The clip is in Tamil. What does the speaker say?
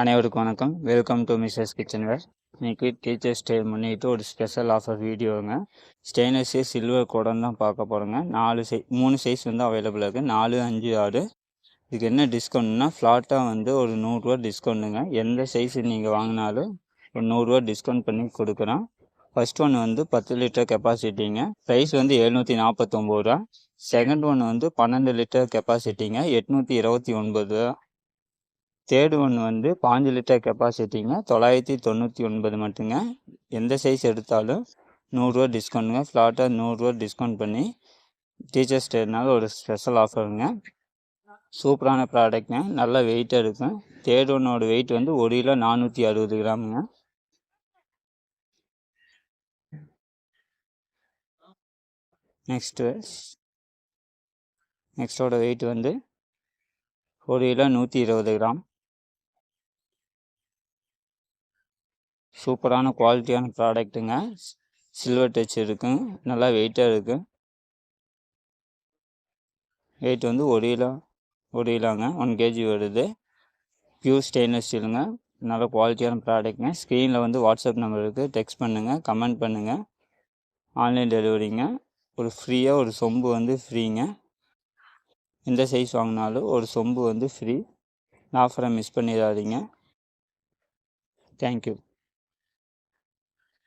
அனைவருக்கும் வணக்கம். Welcome to Mrs kitchen where இன்றைக்கி டீச்சர்ஸ் டே முன்னிட்டு ஒரு ஸ்பெஷல் ஆஃபர் வீடியோங்க ஸ்டெயின்லெஸ் சில்வர் குடம் தான் பார்க்க போகிறோங்க நாலு சைஸ் மூணு சைஸ் வந்து அவைலபிளாக இருக்குது நாலு அஞ்சு ஆறு. இதுக்கு என்ன டிஸ்கவுண்ட்னா ஃப்ளாட்டாக வந்து ஒரு நூறுரூவா டிஸ்கவுண்ட்டுங்க எந்த சைஸ் நீங்கள் வாங்கினாலும் ஒரு நூறுரூவா டிஸ்கவுண்ட் பண்ணி கொடுக்குறோம் ஃபர்ஸ்ட் ஒன் வந்து பத்து லிட்டர் கெப்பாசிட்டிங்க ப்ரைஸ் வந்து எழுநூற்றி நாற்பத்தொம்போது ரூபா. செகண்ட் ஒன் வந்து பன்னெண்டு லிட்டர் கெப்பாசிட்டிங்க எட்நூற்றி இருபத்தி ஒன்பது ரூபா. தேர்டு ஒன் வந்து பாஞ்சு லிட்டர் கெப்பாசிட்டிங்க. தொள்ளாயிரத்தி தொண்ணூற்றி ஒன்பது மட்டுங்க. எந்த சைஸ் எடுத்தாலும் நூறுரூவா டிஸ்கவுண்ட்டுங்க ஃப்ளாட்டாக நூறுரூவா டிஸ்கவுண்ட் பண்ணி டீச்சர்ஸ் டேனால ஒரு ஸ்பெஷல் ஆஃபருங்க. சூப்பரான ப்ராடக்ட்ங்க. நல்ல வெயிட்டாக இருக்கும் தேர்ட் ஒன்னோட வெயிட் வந்து ஒரு கிலோ நானூற்றி அறுபது கிராமுங்க. நெக்ஸ்ட்டு. நெக்ஸ்டோட வெயிட் வந்து ஒரு கிலோ நூற்றி இருபது கிராம். சூப்பரான குவாலிட்டியான ப்ராடக்ட்டுங்க. சில்வர் டச் இருக்குங்க நல்லா வெயிட்டாக இருக்குது வெயிட் வந்து ஒரு கிலோ ஒரு கிலோங்க. ஒன் கேஜி வருது. பியூர் ஸ்டெயின்லெஸ் ஸ்டீலுங்க நல்ல குவாலிட்டியான ப்ராடக்ட்ங்க. ஸ்க்ரீனில் வந்து வாட்ஸ்அப் நம்பர் இருக்குது டெக்ஸ்ட் பண்ணுங்கள் கமெண்ட் பண்ணுங்கள் ஆன்லைன் டெலிவரிங்க ஒரு ஃப்ரீயாக ஒரு சொம்பு வந்து ஃப்ரீங்க எந்த சைஸ் வாங்கினாலும் ஒரு சொம்பு வந்து ஃப்ரீ ஆஃபரை மிஸ் பண்ணிடாதீங்க. தேங்க்யூ